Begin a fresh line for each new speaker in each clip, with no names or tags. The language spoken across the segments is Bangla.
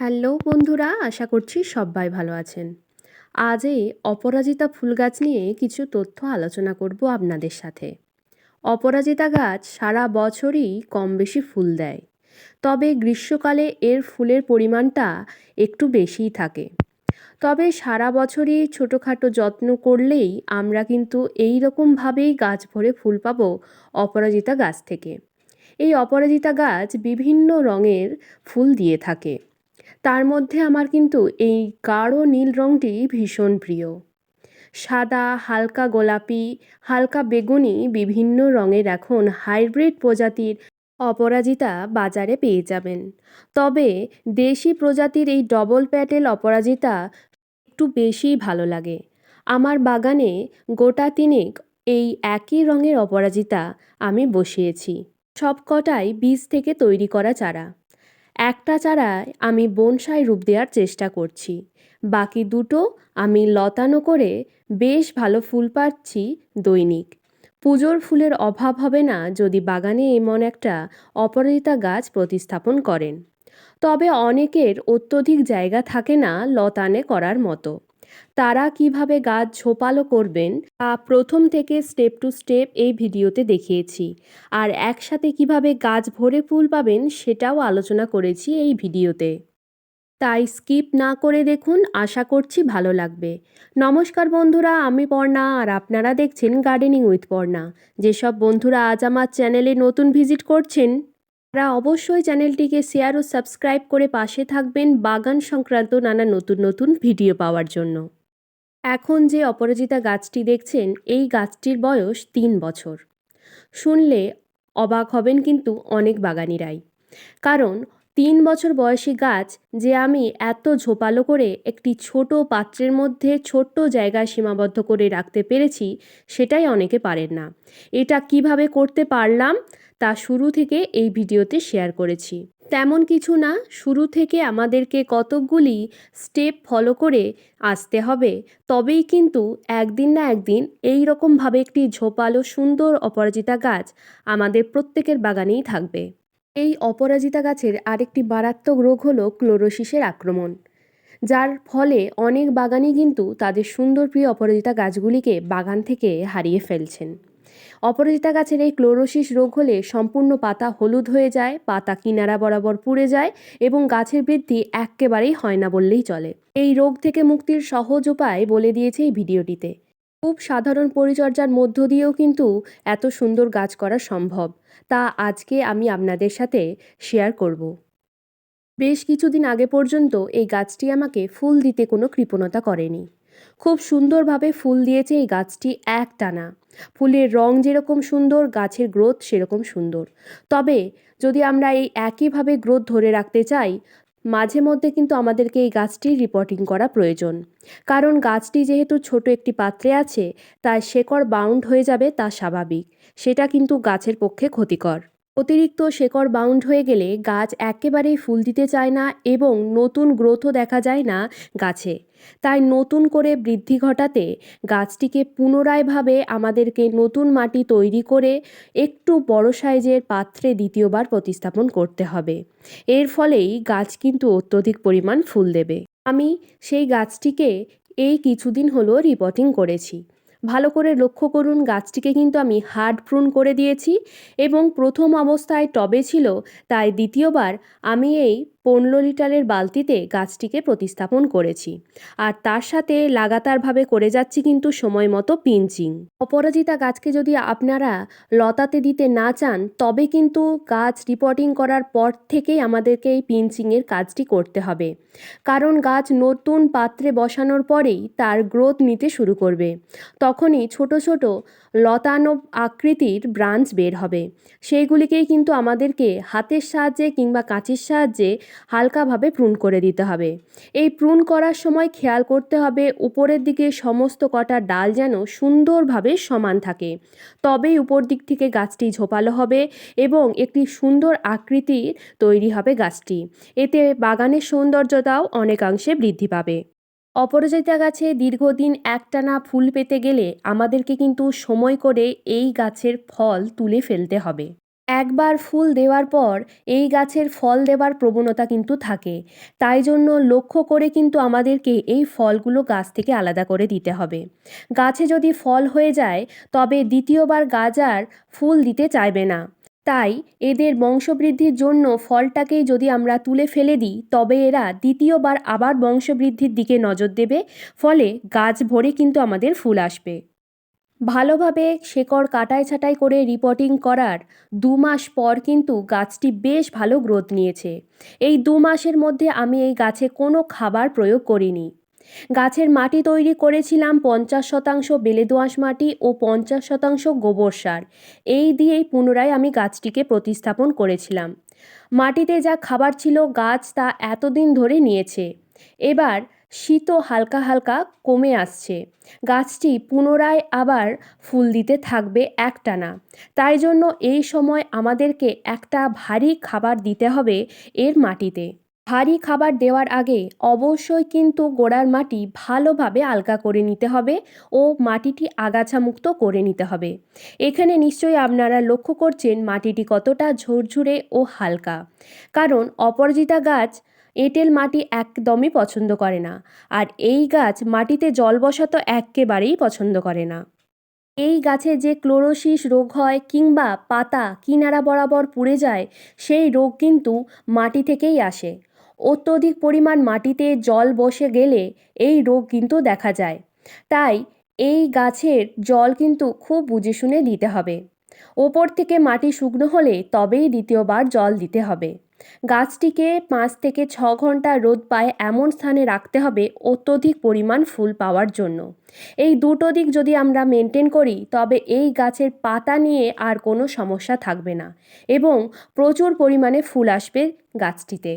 হ্যালো বন্ধুরা, আশা করছি সবাই ভালো আছেন। আজ এই অপরাজিতা ফুল গাছ নিয়ে কিছু তথ্য আলোচনা করব আপনাদের সাথে। অপরাজিতা গাছ সারা বছরই কম বেশি ফুল দেয়, তবে গ্রীষ্মকালে এর ফুলের পরিমাণটা একটু বেশিই থাকে। তবে সারা বছরই ছোটোখাটো যত্ন করলেই আমরা কিন্তু এই রকমভাবেই গাছ ভরে ফুল পাবো অপরাজিতা গাছ থেকে। এই অপরাজিতা গাছ বিভিন্ন রঙের ফুল দিয়ে থাকে। তার মধ্যে আমার কিন্তু এই গাঢ় নীল রঙটি ভীষণ প্রিয়। সাদা, হালকা গোলাপি, হালকা বেগুনি বিভিন্ন রঙের এখন হাইব্রিড প্রজাতির অপরাজিতা বাজারে পেয়ে যাবেন। তবে দেশি প্রজাতির এই ডবল প্যাটেল অপরাজিতা একটু বেশিই ভালো লাগে। আমার বাগানে গোটা তিনেক এই একই রঙের অপরাজিতা আমি বসিয়েছি। সবকটাই বীজ থেকে তৈরি করা চারা। একটা চারায় আমি বনসাই রূপ দেওয়ার চেষ্টা করছি। বাকি দুটো আমি লতানো করে বেশ ভালো ফুল পাচ্ছি দৈনিক। পুজোর ফুলের অভাব হবে না যদি বাগানে এমন একটা অপরাজিতা গাছ প্রতিস্থাপন করেন। তবে অনেকের অত্যধিক জায়গা থাকে না লতানে করার মতো। তারা কীভাবে গাছ ঝোপালো করবেন, তা প্রথম থেকে স্টেপ টু স্টেপ এই ভিডিওতে দেখিয়েছি। আর একসাথে কীভাবে গাছ ভরে ফুল পাবেন সেটাও আলোচনা করেছি এই ভিডিওতে। তাই স্কিপ না করে দেখুন, আশা করছি ভালো লাগবে। নমস্কার বন্ধুরা, আমি পর্ণা, আর আপনারা দেখছেন গার্ডেনিং উইথ পর্ণা। যেসব বন্ধুরা আজ আমার চ্যানেলে নতুন ভিজিট করছেন তারা অবশ্যই চ্যানেলটিকে শেয়ার ও সাবস্ক্রাইব করে পাশে থাকবেন বাগান সংক্রান্ত নানা নতুন নতুন ভিডিও পাওয়ার জন্য। এখন যে অপরাজিতা গাছটি দেখছেন, এই গাছটির বয়স তিন বছর। শুনলে অবাক হবেন কিন্তু অনেক বাগানিরাই। কারণ তিন বছর বয়সী গাছ যে আমি এত ঝোপালো করে একটি ছোট পাত্রের মধ্যে ছোট্ট জায়গায় সীমাবদ্ধ করে রাখতে পেরেছি, সেটাই অনেকে পারেন না। এটা কীভাবে করতে পারলাম, তা শুরু থেকে এই ভিডিওতে শেয়ার করেছি। তেমন কিছু না, শুরু থেকে আমাদেরকে কতকগুলি স্টেপ ফলো করে আসতে হবে, তবেই কিন্তু একদিন না একদিন এই রকমভাবে একটি ঝোপালো সুন্দর অপরাজিতা গাছ আমাদের প্রত্যেকের বাগানেই থাকবে। এই অপরাজিতা গাছের আরেকটি মারাত্মক রোগ হলো ক্লোরোসিসের আক্রমণ, যার ফলে অনেক বাগানই কিন্তু তাদের সুন্দর প্রিয় অপরাজিতা গাছগুলিকে বাগান থেকে হারিয়ে ফেলছেন। অপরাজিতা গাছের এই ক্লোরোসিস রোগ হলে সম্পূর্ণ পাতা হলুদ হয়ে যায়, পাতা কিনারা বরাবর পুড়ে যায় এবং গাছের বৃদ্ধি একেবারেই হয় না বললেই চলে। এই রোগ থেকে মুক্তির সহজ উপায় বলে দিয়েছে এই ভিডিওটিতে। খুব সাধারণ পরিচর্যার মধ্য দিয়েও কিন্তু এত সুন্দর গাছ করা সম্ভব। তা আজকে আমি আপনাদের সাথে শেয়ার করব। বেশ কিছুদিন আগে পর্যন্ত এই গাছটি আমাকে ফুল দিতে কোনো কৃপণতা করেনি। খুব সুন্দরভাবে ফুল দিয়েছে এই গাছটি এক টানা ফুলের রং যেরকম সুন্দর, গাছের গ্রোথ সেরকম সুন্দর। তবে যদি আমরা এই একইভাবে গ্রোথ ধরে রাখতে চাই মাঝে মধ্যে কিন্তু আমাদেরকে এই গাছটির রিপোর্টিং করা প্রয়োজন। কারণ গাছটি যেহেতু ছোট একটি পাত্রে আছে, তাই শেকড় বাউন্ড হয়ে যাবে তা স্বাভাবিক। সেটা কিন্তু গাছের পক্ষে ক্ষতিকর। অতিরিক্ত শেকড় বাউন্ড হয়ে গেলে গাছ একেবারেই ফুল দিতে চায় না এবং নতুন গ্রোথও দেখা যায় না গাছে। তাই নতুন করে বৃদ্ধি ঘটাতে গাছটিকে পুনরায়ভাবে আমাদেরকে নতুন মাটি তৈরি করে একটু বড় সাইজের পাত্রে দ্বিতীয়বার প্রতিস্থাপন করতে হবে। এর ফলেই গাছ কিন্তু অত্যধিক পরিমাণ ফুল দেবে। আমি সেই গাছটিকে এই কিছুদিন হলো রিপোর্টিং করেছি। ভালো করে লক্ষ্য করুন, গাছটিকে কিন্তু আমি হার্ড প্রুন করে দিয়েছি এবং প্রথম অবস্থায় টবে ছিল, তাই দ্বিতীয়বার আমি এই পনেরো লিটারের বালতিতে গাছটিকে প্রতিস্থাপন করেছি। আর তার সাথে লাগাতারভাবে করে যাচ্ছি কিন্তু সময় মতো পিঞ্চিং। অপরাজিতা গাছকে যদি আপনারা লতাতে দিতে না চান, তবে কিন্তু গাছ রিপোর্টিং করার পর থেকেই আমাদেরকে এই পিঞ্চিংয়ের কাজটি করতে হবে। কারণ গাছ নতুন পাত্রে বসানোর পরেই তার গ্রোথ নিতে শুরু করবে। তখনই ছোট ছোট লতানো আকৃতির ব্রাঞ্চ বের হবে। সেইগুলিকেই কিন্তু আমাদেরকে হাতের সাহায্যে কিংবা কাঁচির সাহায্যে হালকাভাবে প্রুন করে দিতে হবে। এই প্রুন করার সময় খেয়াল করতে হবে উপরের দিকে সমস্ত কটা ডাল যেন সুন্দরভাবে সমান থাকে। তবেই উপর দিক থেকে গাছটি ঝোপালো হবে এবং একটি সুন্দর আকৃতির তৈরি হবে গাছটি। এতে বাগানের সৌন্দর্যতাও অনেকাংশে বৃদ্ধি পাবে। অপরাজিতা গাছে দীর্ঘদিন একটানা ফুল পেতে গেলে আমাদেরকে কিন্তু সময় করে এই গাছের ফল তুলে ফেলতে হবে। একবার ফুল দেওয়ার পর এই গাছের ফল দেওয়ার প্রবণতা কিন্তু থাকে। তাই জন্য লক্ষ্য করে কিন্তু আমাদেরকে এই ফলগুলো গাছ থেকে আলাদা করে দিতে হবে। গাছে যদি ফল হয়ে যায়, তবে দ্বিতীয়বার গাছ আর ফুল দিতে চাইবে না। তাই এদের বংশবৃদ্ধির জন্য ফলটাকেই যদি আমরা তুলে ফেলে দিই, তবে এরা দ্বিতীয়বার আবার বংশবৃদ্ধির দিকে নজর দেবে। ফলে গাছ ভরে কিন্তু আমাদের ফুল আসবে। ভালোভাবে শেকড় কাটাই ছাঁটাই করে রিপোর্টিং করার দু মাস পর কিন্তু গাছটি বেশ ভালো গ্রোথ নিয়েছে। এই দু মাসের মধ্যে আমি এই গাছে কোনো খাবার প্রয়োগ করিনি। গাছের মাটি তৈরি করেছিলাম পঞ্চাশ শতাংশ বেলে দোআঁশ মাটি ও পঞ্চাশ শতাংশ গোবর সার। এই দিয়েই পুনরায় আমি গাছটিকে প্রতিস্থাপন করেছিলাম। মাটিতে যা খাবার ছিল গাছ তা এতদিন ধরে নিয়েছে। এবার শীতও হালকা হালকা কমে আসছে। গাছটি পুনরায় আবার ফুল দিতে থাকবে একটানা। তাই জন্য এই সময় আমাদেরকে একটা ভারী খাবার দিতে হবে এর মাটিতে। ভারী খাবার দেওয়ার আগে অবশ্যই কিন্তু গোড়ার মাটি ভালোভাবে আলগা করে নিতে হবে ও মাটিটি আগাছামুক্ত করে নিতে হবে। এখানে নিশ্চয়ই আপনারা লক্ষ্য করছেন মাটিটি কতটা ঝুরঝুরে ও হালকা। কারণ অপরাজিতা গাছ এঁটেল মাটি একদমই পছন্দ করে না। আর এই গাছ মাটিতে জল বসাতো একেবারেই পছন্দ করে না। এই গাছে যে ক্লোরোসিস রোগ হয় কিংবা পাতা কিনারা বরাবর পুড়ে যায়, সেই রোগ কিন্তু মাটি থেকেই আসে। অত্যধিক পরিমাণ মাটিতে জল বসে গেলে এই রোগ কিন্তু দেখা যায়। তাই এই গাছের জল কিন্তু খুব বুঝে শুনে দিতে হবে। ওপর থেকে মাটি শুকনো হলে তবেই দ্বিতীয়বার জল দিতে হবে। গাছটিকে পাঁচ থেকে ছ ঘণ্টা রোদ পায় এমন স্থানে রাখতে হবে অত্যধিক পরিমাণ ফুল পাওয়ার জন্য। এই দুটো দিক যদি আমরা মেনটেন করি, তবে এই গাছের পাতা নিয়ে আর কোনো সমস্যা থাকবে না এবং প্রচুর পরিমাণে ফুল আসবে গাছটিতে।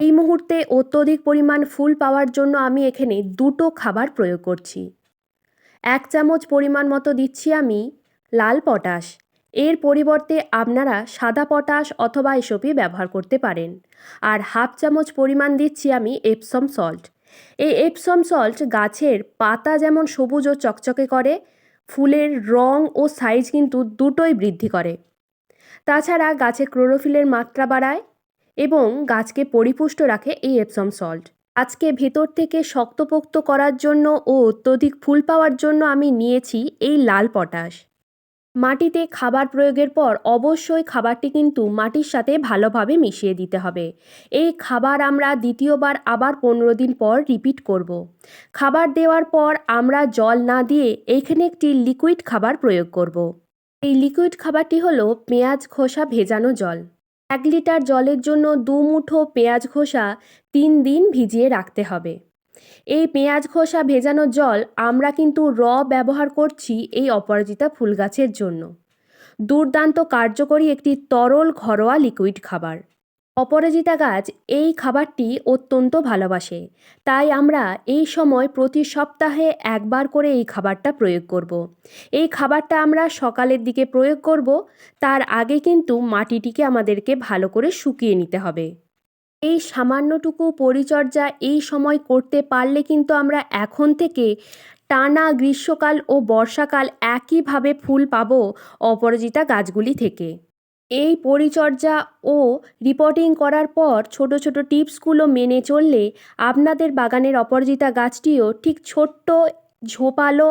এই মুহূর্তে অত্যধিক পরিমাণ ফুল পাওয়ার জন্য আমি এখানে দুটো খাবার প্রয়োগ করছি। এক চামচ পরিমাণ মতো দিচ্ছি আমি লাল পটাশ। এর পরিবর্তে আপনারা সাদা পটাশ অথবা এসবই ব্যবহার করতে পারেন। আর হাফ চামচ পরিমাণ দিচ্ছি আমি এপসম সল্ট এই এপসম সল্ট গাছের পাতা যেমন সবুজ ও চকচকে করে, ফুলের রং ও সাইজ কিন্তু দুটোই বৃদ্ধি করে। তাছাড়া গাছে ক্লোরোফিলের মাত্রা বাড়ায় এবং গাছকে পরিপুষ্ট রাখে এই এপসম সল্ট আজকে ভেতর থেকে শক্তপোক্ত করার জন্য ও অত্যধিক ফুল পাওয়ার জন্য আমি নিয়েছি এই লাল পটাশ। মাটিতে খাবার প্রয়োগের পর অবশ্যই খাবারটি কিন্তু মাটির সাথে ভালোভাবে মিশিয়ে দিতে হবে এই খাবার আমরা দ্বিতীয়বার আবার পনেরো দিন পর রিপিট করব। খাবার দেওয়ার পর আমরা জল না দিয়ে এইখানে একটি লিকুইড খাবার প্রয়োগ করব। এই লিকুইড খাবারটি হলো পেঁয়াজ খোসা ভেজানো জল এক লিটার জলের জন্য দু মুঠো পেঁয়াজ খোসা তিন দিন ভিজিয়ে রাখতে হবে এই পেঁয়াজ খোসা ভেজানো জল আমরা কিন্তু র ব্যবহার করছি এই অপরাজিতা ফুল গাছের জন্য। দুর্দান্ত কার্যকরী একটি তরল ঘরোয়া লিকুইড খাবার। অপরাজিতা গাছ এই খাবারটি অত্যন্ত ভালোবাসে, তাই আমরা এই সময় প্রতি সপ্তাহে একবার করে এই খাবারটা প্রয়োগ করব। এই খাবারটা আমরা সকালের দিকে প্রয়োগ করব, তার আগে কিন্তু মাটিটিকে আমাদেরকে ভালো করে শুকিয়ে নিতে হবে। এই সামান্যটুকু পরিচর্যা এই সময় করতে পারলে কিন্তু আমরা এখন থেকে টানা গ্রীষ্মকাল ও বর্ষাকাল একইভাবে ফুল পাব অপরাজিতা গাছগুলি থেকে। এই পরিচর্যা ও রিপোর্টিং করার পর ছোট ছোট টিপসগুলো মেনে চললে আপনাদের বাগানের অপরাজিতা গাছটিও ঠিক ছোট্ট, ঝোপালো